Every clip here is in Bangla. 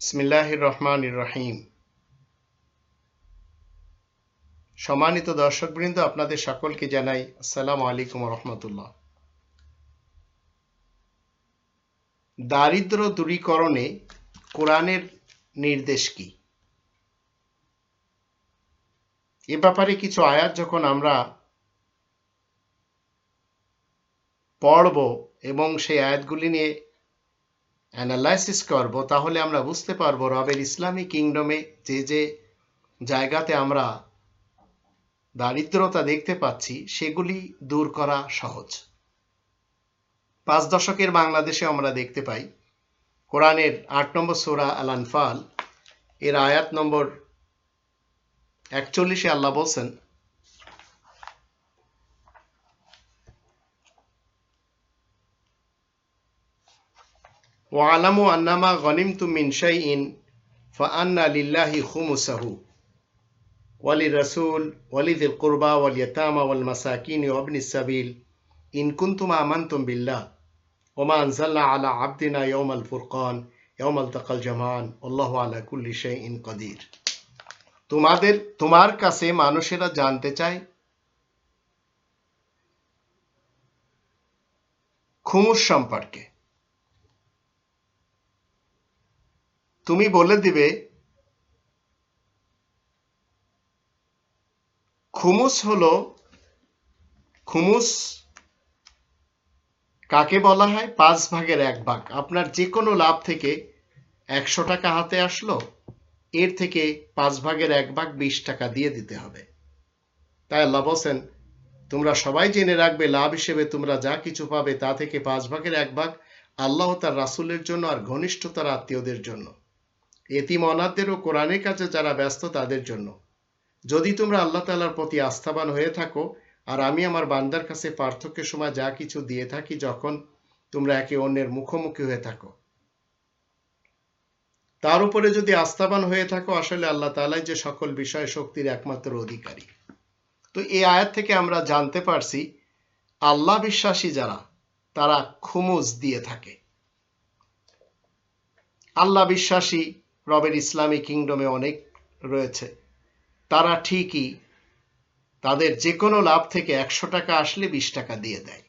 বিসমিল্লাহির রহমান রহিম সম্মানিত দর্শকবৃন্দ, আপনাদের সকলকে জানাই আসসালামু আলাইকুম রহমতুল্লাহ। দারিদ্র দূরীকরণে কোরআনের নির্দেশ কি? এ ব্যাপারে কিছু আয়াত যখন আমরা পড়ব এবং সেই আয়াতগুলি নিয়ে অ্যানালাইসিস করব, তাহলে আমরা বুঝতে পারব রবের ইসলামী কিংডমে যে যে জায়গাতে আমরা দারিদ্রতা দেখতে পাচ্ছি, সেগুলি দূর করা সহজ। পাঁচ দশকের বাংলাদেশে আমরা দেখতে পাই, কোরআনের আট নম্বর সোরা আল আনফাল এর আয়াত নম্বর একচল্লিশে আল্লাহ বলছেন ওয়ালামু আন্নামা গনিম তু মিন শাই ইন ফান্না লিল্লাহি খুমুসাহু। ওয়ালি রসুল ওয়ালিদ কুরবা ওয়াল ওয়াল মাসাকিন ওয়াবনি সাবিল ইন কুন্তুমা আমান্তুম বিল্লাহ। ওমা আনজাল্লা আলা আবদিনা ইয়ম আল ফুরকান ইয়ম আল তাকাল জামান। আল্লাহ আলা কুল্লি শাই ইন কদির। তোমাদের, তোমার কাছে মানুষেরা জানতে চায়, খুমুস সম্পর্কে। তুমি বলে দিবে, খুমুস হলো, খুমুস কাকে বলা হয়? পাঁচ ভাগের এক ভাগ। আপনার যে কোনো লাভ থেকে একশো টাকা হাতে আসলো, এর থেকে পাঁচ ভাগের এক ভাগ বিশ টাকা দিয়ে দিতে হবে। তাই আল্লাহ বলছেন, তোমরা সবাই জেনে রাখবে, লাভ হিসেবে তোমরা যা কিছু পাবে তা থেকে পাঁচ ভাগের এক ভাগ আল্লাহ তার রাসুলের জন্য আর ঘনিষ্ঠতার আত্মীয়দের জন্য। এতিম অনাথদের ও কোরআনের কাছে যারা ব্যস্ত তাদের জন্য। যদি তোমরা আল্লাহ তালার প্রতি আস্থাবান হয়ে থাকো, আর আমি আমার বান্দার কাছে পার্থক্যের সময় যা কিছু দিয়ে থাকি, যখন তোমরা একে অন্যের মুখোমুখি হয়ে থাকো। তার উপরে যদি আস্থাবান হয়ে থাকো, আসলে আল্লাহ তালাই যে সকল বিষয় শক্তির একমাত্র অধিকারী। তো এই আয়াত থেকে আমরা জানতে পারছি, আল্লাহ বিশ্বাসী যারা, তারা খুমুজ দিয়ে থাকে। আল্লাহ বিশ্বাসী রবের ইসলামী কিংডমে অনেক রয়েছে। তারা ঠিকই তাদের যে কোনো লাভ থেকে একশো টাকা আসলে বিশ টাকা দিয়ে দেয়।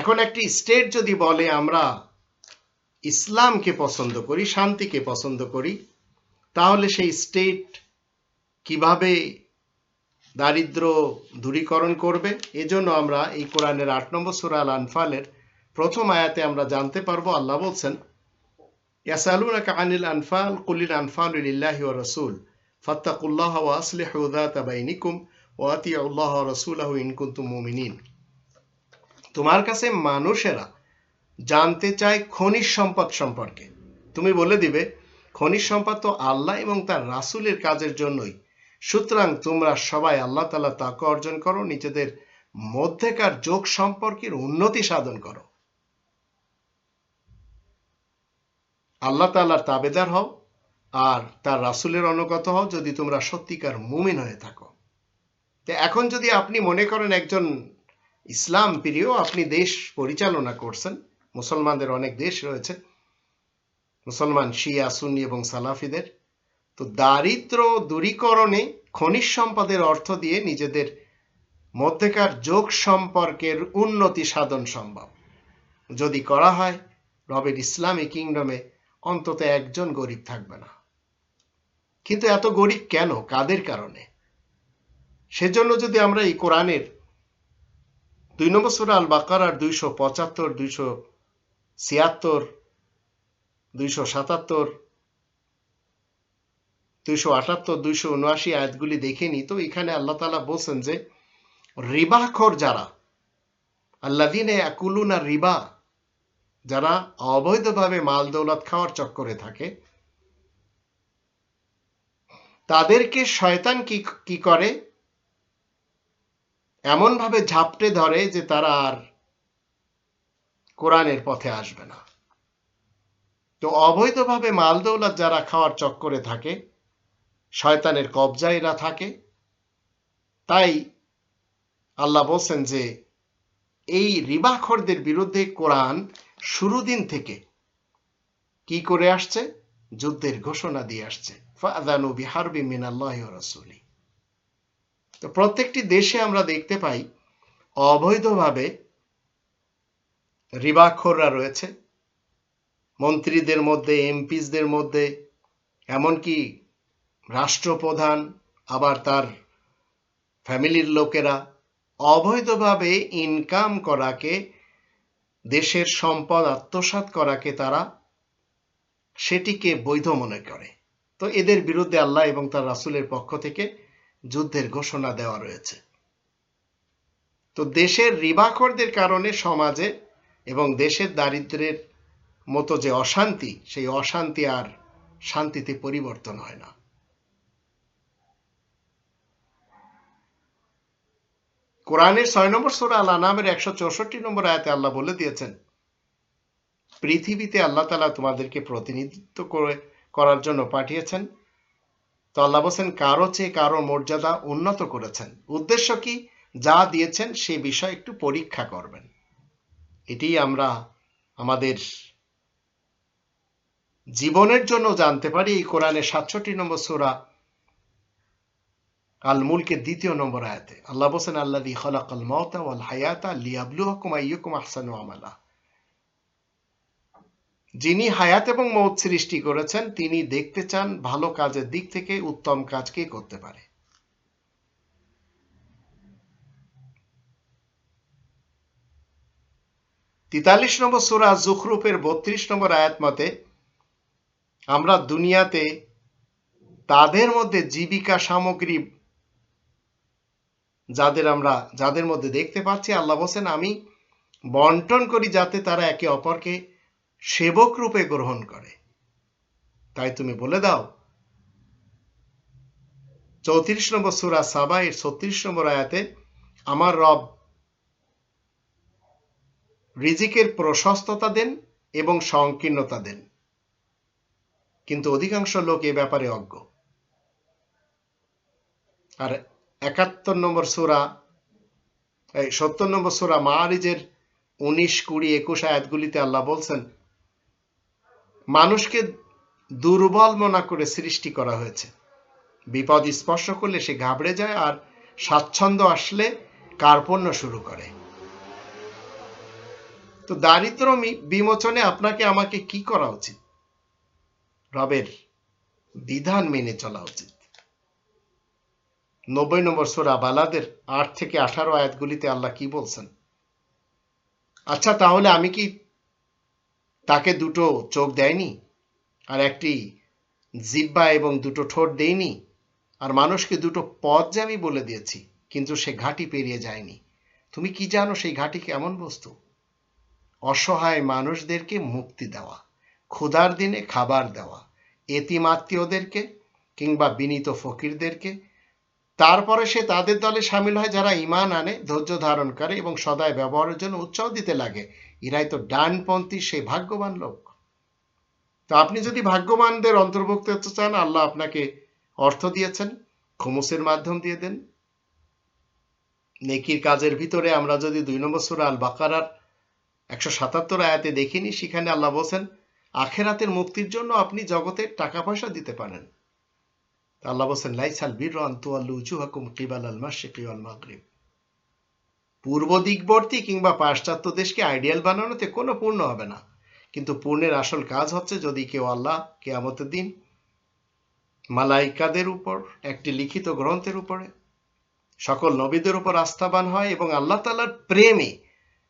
এখন একটি স্টেট যদি বলে, আমরা ইসলামকে পছন্দ করি, শান্তিকে পছন্দ করি, তাহলে সেই স্টেট কীভাবে দারিদ্র দূরীকরণ করবে? এজন্য আমরা এই কোরআনের আট নম্বর সুরা আল আনফালের প্রথম আয়াতে আমরা জানতে পারব, আল্লাহ বলছেন তোমার কাছে মানুষেরা জানতে চায় খনিজ সম্পদ সম্পর্কে। তুমি বলে দিবে, খনিজ সম্পদ তো আল্লাহ এবং তার রাসূলের কাজের জন্যই। সুতরাং তোমরা সবাই আল্লাহ তাআলা তাকে অর্জন করো, নিজেদের মধ্যেকার যোগ সম্পর্কের উন্নতি সাধন করো। আল্লাহ তাল্লাহর তাবেদার হও আর তার রাসুলের অনুগত হও যদি তোমরা সত্যিকার মুমিন হয়ে থাকো। তো এখন যদি আপনি মনে করেন একজন ইসলাম প্রিয়, আপনি দেশ পরিচালনা করছেন, মুসলমানদের অনেক দেশ রয়েছে, মুসলমান শিয়া, সুন্নি এবং সালাফিদের, তো দারিদ্র দূরীকরণে খনিজ সম্পদের অর্থ দিয়ে নিজেদের মধ্যেকার যোগ সম্পর্কের উন্নতি সাধন সম্ভব। যদি করা হয়, রবের ইসলামী কিংডমে অন্তত একজন গরিব থাকবে না। কিন্তু এত গরিব কেন? কাদের কারণে? সেজন্য যদি আমরা এই কোরআনের দুই নম্বর সুরা আল বাকার আর দুইশো পঁচাত্তর, দুইশো ছিয়াত্তর, দুইশো সাতাত্তর, দুইশো আটাত্তর, দুইশো উনআশি আয়াতগুলি দেখে নি তো এখানে আল্লাহ তালা বলছেন যে, রিবাখর যারা আল্লাহ দিনে একুলুনা রিবা যারা অবৈধভাবে মাল দৌলত খাওয়ার চক্করে থাকে, তাদেরকে শয়তান কি কি করে? এমন ভাবে ঝাপটে ধরে যে তারা আর কোরআনের পথে আসবে না। তো অবৈধভাবে মাল দৌলত যারা খাওয়ার চক্করে থাকে, শয়তানের কবজায় এরা থাকে। তাই আল্লাহ বলছেন যে, এই রিবাখরদের বিরুদ্ধে কোরআন শুরু দিন থেকে কি করে আসছে? যুদ্ধের ঘোষণা দিয়ে আসছে। ফাদানু বিহারবি মিনাল্লাহ রাসূলি। তো প্রত্যেকটি দেশে আমরা দেখতে পাই, অবৈধভাবে রিবাখোররা রয়েছে। মন্ত্রীদের মধ্যে এমপিসদের মধ্যে, এমনকি রাষ্ট্রপ্রধান, আবার তার ফ্যামিলির লোকেরা অবৈধভাবে ইনকাম করাকে দেশের সম্পদ আত্মসাৎ করাকে তারা সেটিকে বৈধ মনে করে। তো এদের বিরুদ্ধে আল্লাহ এবং তার রাসূলের পক্ষ থেকে যুদ্ধের ঘোষণা দেওয়া রয়েছে। তো দেশের রিবাখরদের কারণে সমাজে এবং দেশের দারিদ্রের মতো যে অশান্তি, সেই অশান্তি আর শান্তিতে পরিবর্তন হয় না। কোরআনের ছয় নম্বর সোরা আল নামের একশো চৌষট্টি নম্বর আয়াতে আল্লাহ বলে দিয়েছেন, পৃথিবীতে আল্লাহ তালা তোমাদেরকে প্রতিনিধিত্ব করে, করার জন্য পাঠিয়েছেন। তো আল্লাহ বলছেন, কারও চেয়ে কারও মর্যাদা উন্নত করেছেন। উদ্দেশ্য কি? যা দিয়েছেন সে বিষয় একটু পরীক্ষা করবেন। এটি আমরা আমাদের জীবনের জন্য জানতে পারি। এই কোরআনের সাতষট্টি নম্বর সুরা আল মুলকের দ্বিতীয় নম্বর আয়াতে, আল্লাহ বলছেন আল্লাহ খলাকাল মাউতা ওয়াল হায়াতা লিয়াবলুহাকুম আইয়ুকুম আহসানু আমালা। যিনি হায়াত এবং মৌত সৃষ্টি করেছেন, তিনি দেখতে চান ভালো কাজের দিক থেকে উত্তম কাজ কে করতে পারে। তিতাল্লিশ নম্বর সুরা জুখরুফের বত্রিশ নম্বর আয়াত মতে, আমরা দুনিয়াতে তাদের মধ্যে জীবিকা সামগ্রী যাদের আমরা, যাদের মধ্যে দেখতে পাচ্ছি, আল্লাহ বলছেন, আমি বন্টন করি যাতে তারা একে অপরকে সেবক রূপে গ্রহণ করে। তাই তুমি বলে দাও, চৌত্রিশ নম্বর সুরা সাবা এর ছত্রিশ নম্বর আয়াতে, আমার রব রিজিকের প্রশস্ততা দেন এবং সংকীর্ণতা দেন। কিন্তু অধিকাংশ লোক এ ব্যাপারে অজ্ঞ। আর একাত্তর নম্বর সুরা, এই সত্তর নম্বর সুরা মারিজের উনিশ, কুড়ি, একুশ আয়াতগুলিতে আল্লাহ বলছেন, মানুষকে দুর্বল মনা করে সৃষ্টি করা হয়েছে। বিপদ স্পর্শ করলে সে ঘাবড়ে যায় আর স্বাচ্ছন্দ্য আসলে কার্পণ্য শুরু করে। তো দারিদ্র বিমোচনে আপনাকে আমাকে কি করা উচিত? রবের বিধান মেনে চলা উচিত। নব্বই নম্বর সোরা বালাদের আট থেকে আঠারো আয়াতগুলিতে আল্লাহ কি বলছেন? আচ্ছা তাহলে আমি কি তাকে দুটো চোখ দেয়নি? আর একটি জিব্বা এবং দুটো ঠোঁট দেয়নি? আর মানুষকে দুটো পথ যে আমি বলে দিয়েছি, কিন্তু সে ঘাটি পেরিয়ে যায়নি। তুমি কি জানো সেই ঘাটি কেমন বস্তু? অসহায় মানুষদেরকে মুক্তি দেওয়া, ক্ষুধার দিনে খাবার দেওয়া, এতিম আত্মীয়দেরকে কিংবা বিনীত ফকিরদেরকে তারপরে সে তাদের দলে সামিল হয় যারা ইমান আনে, ধৈর্য ধারণ করে এবং সদায় ব্যবহারের জন্য উৎসাহ দিতে লাগে। এরাই তো ডানপন্থী সেই ভাগ্যবান লোক। তো আপনি যদি ভাগ্যবানদের অন্তর্ভুক্ত হতে চান, আল্লাহ আপনাকে অর্থ দিয়েছেন, খমুসের মাধ্যম দিয়ে দেন। নেকির কাজের ভিতরে আমরা যদি দুই নম্বর সুরা আল বাকারার একশো সাতাত্তর আয়াতে দেখিনি, সেখানে আল্লাহ বলছেন, আখেরাতের মুক্তির জন্য আপনি জগতে টাকা পয়সা দিতে পারেন। আল্লাহ বলছেন, লাইসাল বীর আন্তুয়াল্লু উজুহাকুম কিবাল আল মাশরিকি ওয়াল মাগরিব। পূর্ব দিকবর্তী কিংবা পাশ্চাত্য দেশকে আইডিয়াল বানানোতে কোনো পূর্ণ হবে না। কিন্তু পূর্ণের আসল কাজ হচ্ছে যদি কেউ আল্লাহ কেয়ামতের দিন মালাইকাদের উপর, একটি লিখিত গ্রন্থের উপরে, সকল নবীদের উপর আস্থাবান হয় এবং আল্লাহ তালার প্রেমে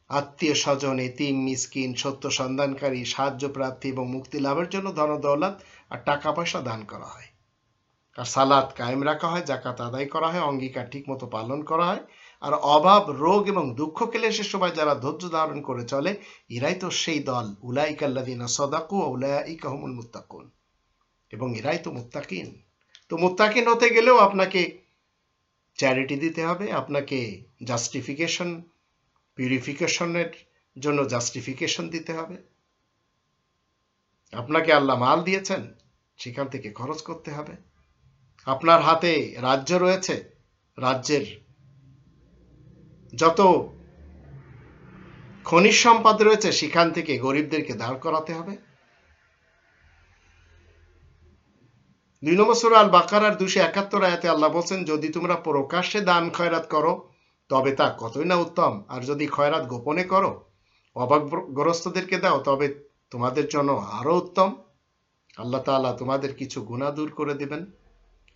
আত্মীয় স্বজন, এতিম, মিসকিন, সত্য সন্ধানকারী সাহায্য প্রার্থী এবং মুক্তি লাভের জন্য ধন দৌলত আর টাকা পয়সা দান করা হয়। সালাদ কায়েম রাখা হয় জাকাত আদায় করা হয়, অঙ্গীকার ঠিক মতো পালন করা হয়। আর অভাব, রোগ এবং দুঃখ সে সময় যারা ধৈর্য ধারণ করে চলে, এরাই তো সেই দল। উলাই উলাইকাল্লাদিনা সদাকু উলাইকাহমুল মুত্তাকুন। এবং এরাই তো মুত্তাকিন। তো মুত্তাকিন হতে গেলেও আপনাকে চ্যারিটি দিতে হবে, আপনাকে জাস্টিফিকেশন, পিউরিফিকেশনের জন্য জাস্টিফিকেশন দিতে হবে। আপনাকে আল্লাহ মাল দিয়েছেন, সেখান থেকে খরচ করতে হবে। আপনার হাতে রাজ্য রয়েছে, রাজ্যের যত খনিজ সম্পদ রয়েছে, সেখান থেকে গরিবদেরকে দাঁড় করাতে হবে। দুই নম্বর সুরা আল বাকারার দুশো একাত্তর আয়াতে আল্লাহ বলছেন, যদি তোমরা প্রকাশ্যে দান খয়রাত করো, তবে তা কতই না উত্তম। আর যদি খয়রাত গোপনে করো, অভাবগ্রস্তদেরকে দাও, তবে তোমাদের জন্য আরও উত্তম। আল্লাহ তাআলা তোমাদের কিছু গুণা দূর করে দিবেন।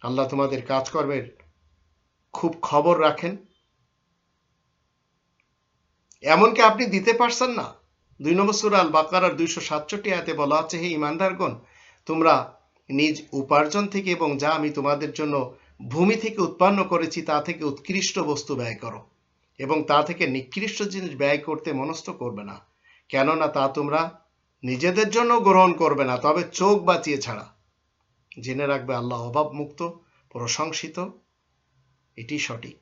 আল্লাহ তোমাদের কাজকর্মের খুব খবর রাখেন। এমনকি আপনি দিতে পারছেন না। দুই নম্বর সুরা আল বাকারার দুইশো সাতষট্টি আয়াতে বলা আছে, হে ইমানদারগণ তোমরা নিজ উপার্জন থেকে এবং যা আমি তোমাদের জন্য ভূমি থেকে উৎপন্ন করেছি, তা থেকে উৎকৃষ্ট বস্তু ব্যয় করো। এবং তা থেকে নিকৃষ্ট জিনিস ব্যয় করতে মনস্থ করবে না। কেননা তা তোমরা নিজেদের জন্য গ্রহণ করবে না, তবে চোখ বাঁচিয়ে ছাড়া। জেনে রাখবে আল্লাহ অভাব মুক্ত প্রশংসিত, এটি সঠিক।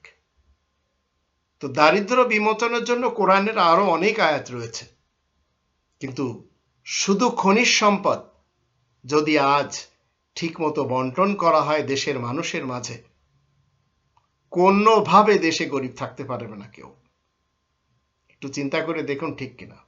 তো দারিদ্র বিমোচনের জন্য কোরআনের আরও অনেক আয়াত রয়েছে। কিন্তু শুধু খনিজ সম্পদ যদি আজ ঠিকমতো বন্টন করা হয় দেশের মানুষের মাঝে, কোনোভাবে দেশে গরিব থাকতে পারবে না কেউ। একটু চিন্তা করে দেখুন ঠিক কিনা।